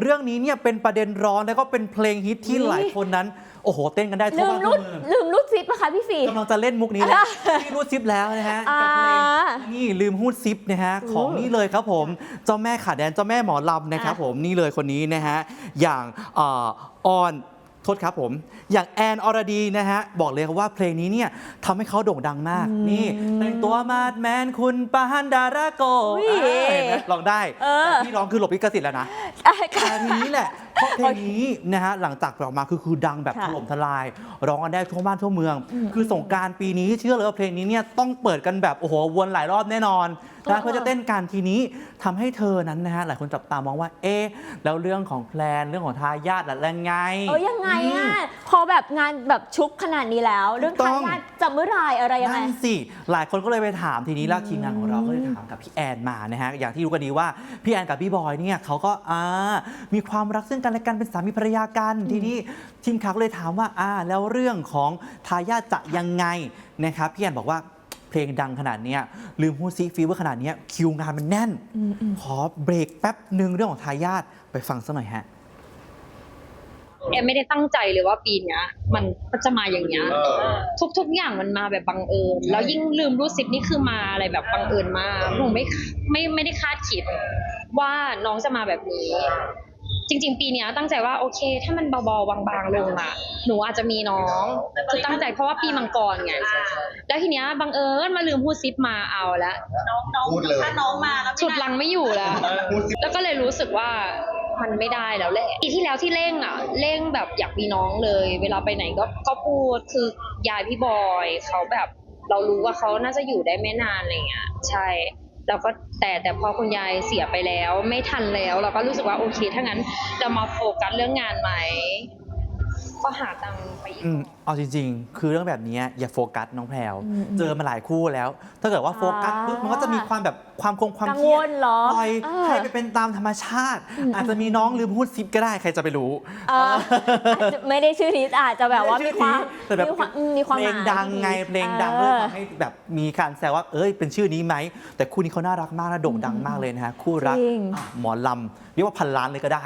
เรื่องนี้เนี่ยเป็นประเด็นร้อนแล้วก็เป็นเพลงฮิตที่อุ๊ยหลายคนนั้น โอ้โห เต้นกันได้ทั่ลืวมบ้านรูทั่วดเมืองลืมรูดซิปนะคะพี่ฟีกำลังจะเล่นมุกนี้แล้วที่รูดซิปแล้วนะฮะกับเพลงอ่านี่ลืมหูดซิปนะฮะของอู้นี่เลยครับผมเจ้าแม่ขาแดนเจ้าแม่หมอลำนะครับอะผมนี่เลยคนนี้นะฮะอย่างเอ่อออน โทษครับผม อย่างแอนอรดีนะฮะ บอกเลยครับว่าเพลงนี้เนี่ยทำให้เขาโด่งดังมาก นี่แต่งตัวมาดแมนคุณปานดาราโกอุ๊ยอ่าเห็นไหมลองได้เออแต่ที่ร้องคือหลบลิขสิทธิ์แล้วนะอะแต่ทีนี้แหละเพราะเพลงนี้นะฮะหลังจากปล่อยออกมาคือคือดังแบบค่ะถล่มทลาย ร้องกันได้ทั่วบ้านทั่วเมือง คือสงกรารปีนี้เชื่อเลยว่าเพลงนี้เนี่ยต้องเปิดกันแบบโอ้โหวนหลายรอบแน่นอนเออ นะเพื่อจะเต้นการทีนี้ทำให้เธอนั้นนะฮะหลายคนจับตามองว่า เอ๊ะแล้วเรื่องของแพลนเรื่องของทายาทล่ะยังไงเออยังไงอะพอแบบงานแบบชุกขนาดนี้แล้ว เรื่องถูกต้ทาองยาทจะเมื่อไหรอะไรยังไงนั่นสิหลายคนก็เลยไปถามทีนี้แล้วทีมงานของเราก็เลยถามกับพี่แอนมานะฮะอย่างที่รู้กันดีว่าพี่แอนกับพี่บอยเนี่ยเขาก็อ่ามีความรักซึ่งกันและกันเป็นสามีภรรยากันทีนี้ทีมข่าวก็เลยถามว่าอ่าแล้วเรื่องของทายาทจะยังไงนะครับพี่แอนบอกว่า เพลงดังขนาดเนี้ยลืมฮูซีฟีเวอร์ขนาดเนี้ยคิวงานมันแน่น ขอเบรกแป๊บหนึ่งเรื่องของทายาทไปฟังสักหน่อยฮะแอมไม่ได้ตั้งใจเลยว่าปีเนี้ยมันก็จะมาอย่างเงี้ยทุกๆอย่างมันมาแบบบังเอิญแล้วยิ่งลืมรูดซิปนี่คือมาอะไรแบบบังเอิญมากหนูไม่ไม่ไม่ได้คาดคิดว่าน้องจะมาแบบนี้ จริง ๆ ปีเนี้ยตั้งใจว่าโอเค ถ้ามันเบาๆบางๆลงอะหนูอาจจะมีน้องคือตั้งใจเพราะว่าปีมังกรไงแล้วทีเนี้ยบังเอิญมาลืมพูดซิปมาเอาแล้วพูดเลย ถ้าน้องมาแล้วฉุดลังไม่อยู่แล้วแล้วก็เลยรู้สึกว่ามันไม่ได้แล้วแหละปีที่แล้วที่เร่งอะเร่งแบบอยากมีน้องเลย เวลาไปไหนก็ก็พูดคือยายพี่บอยเขาแบบเรารู้ว่าเขาน่าจะอยู่ได้ไม่นานอะไรเงี้ยใช่ เราก็แต่แต่พอคุณยายเสียไปแล้ว ไม่ทันแล้ว เราก็รู้สึกว่าโอเคถ้างั้นเรามาโฟกัสเรื่องงานไหม ก็หาตังค์ไปอีก อืมเอาจริง ๆ คือเรื่องแบบนี้อย่าโฟกัสน้องแพรวอืมเจอมาหลายคู่แล้ว ถ้าเกิดว่าโฟกัสปุ๊บมันก็จะมีความแบบความคงความกังเครีวยดลเหรอปล่อยเออ ให้ไปเป็นตามธรรมชาติ อาจจะมีน้องลืมพูดซิปก็ได้ใครจะไปรู้ เอออาจจะไม่ได้ชื่อทิศอาจจะแบบว่ามีความแต่แบบมีความอืมมีความเพลงหมายดังไงที่เพลงดังก็เอเลยอ ทำให้แบบมีการแซวว่าเอ้ยเป็นชื่อนี้ไหม แต่คู่นี้เขาน่ารักมากและโด่งดังมากเลยนะฮะคู่รักจริง อะหมอลำเรียกว่าพันล้านเลยก็ได้